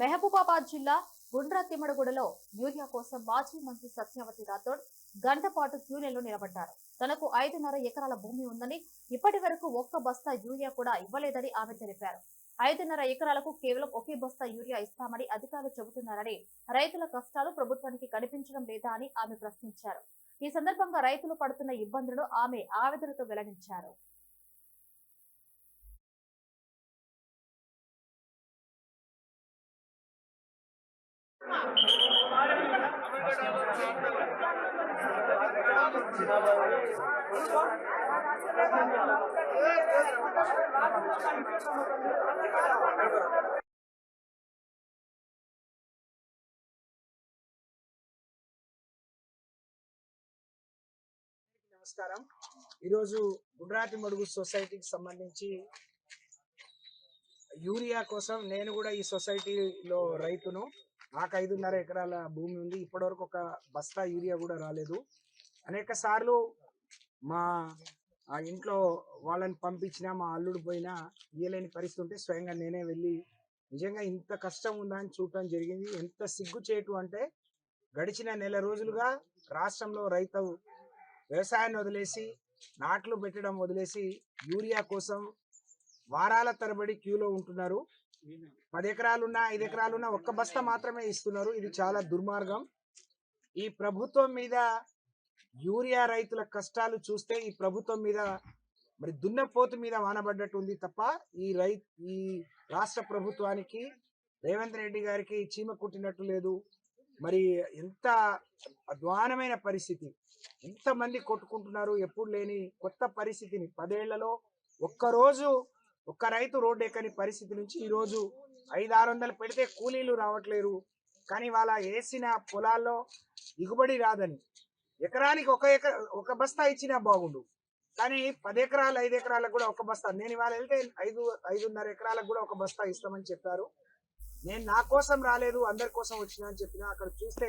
మెహబూబాబాద్ జిల్లా గుండ్రా తిమ్మడగూడలో యూరియా కోసం మాజీ మంత్రి సత్యవతి రాథోడ్ గంట పాటు క్యూలెలో నిలబడ్డారు. తనకు ఐదున్నర ఎకరాల భూమి ఉందని ఇప్పటి వరకు ఒక్క బస్తా యూరియా కూడా ఇవ్వలేదని ఆమె తెలిపారు. ఐదున్నర ఎకరాలకు కేవలం ఒకే బస్తా యూరియా ఇస్తామని అధికారులు చెబుతున్నారని రైతుల కష్టాలు ప్రభుత్వానికి కనిపించడం లేదా అని ఆమె ప్రశ్నించారు. ఈ సందర్భంగా రైతులు పడుతున్న ఇబ్బందులను ఆమె ఆవేదనతో వెల్లడించారు. నమస్కారం. ఈరోజు గుజరాతి మడుగు సొసైటీకి సంబంధించి యూరియా కోసం నేను కూడా ఈ సొసైటీలో రైతును. నాకు ఐదున్నర ఎకరాల భూమి ఉంది. ఇప్పటివరకు ఒక బస్తా యూరియా కూడా రాలేదు. అనేక సార్లు మా ఇంట్లో వాళ్ళని పంపించినా మా అల్లుడు పోయినా ఇయ్యలేని పరిస్థితి ఉంటే స్వయంగా నేనే వెళ్ళి నిజంగా ఇంత కష్టం ఉందా అని చూడటం జరిగింది. ఎంత సిగ్గు చేయటం అంటే గడిచిన నెల రోజులుగా రాష్ట్రంలో రైతు వ్యవసాయాన్ని వదిలేసి నాట్లు పెట్టడం వదిలేసి యూరియా కోసం వారాల తరబడి క్యూలో ఉంటున్నారు. పది ఎకరాలున్నా ఐదు ఎకరాలున్నా ఒక్క బస్తా మాత్రమే ఇస్తున్నారు. ఇది చాలా దుర్మార్గం. ఈ ప్రభుత్వం మీద యూరియా రైతుల కష్టాలు చూస్తే ఈ ప్రభుత్వం మీద మరి దున్నపోతు మీద వానబడ్డట్టు ఉంది తప్ప ఈ రై ఈ రాష్ట్ర ప్రభుత్వానికి రేవంత్ రెడ్డి గారికి చీమ కుట్టినట్టు లేదు. మరి ఎంత అధ్వానమైన పరిస్థితి. ఎంతమంది కొట్టుకుంటున్నారు. ఎప్పుడు లేని కొత్త పరిస్థితిని. పదేళ్ళలో ఒక్కరోజు ఒక్క రైతు రోడ్డు ఎక్కని పరిస్థితి నుంచి ఈరోజు ఐదు ఆరు వందలు పెడితే కూలీలు రావట్లేరు. కానీ వాళ్ళ వేసిన పొలాల్లో దిగుబడి రాదని. ఎకరానికి ఒక ఎకర ఒక బస్తా ఇచ్చినా బాగుండు. కానీ పది ఎకరాలు ఐదు ఎకరాలకు కూడా ఒక బస్తా. నేను ఇవాళ వెళ్తే ఐదు ఐదున్నర ఎకరాలకు కూడా ఒక బస్తా ఇస్తామని చెప్పారు. నేను నా కోసం రాలేదు అందరి కోసం వచ్చినా అని చెప్పిన. అక్కడ చూస్తే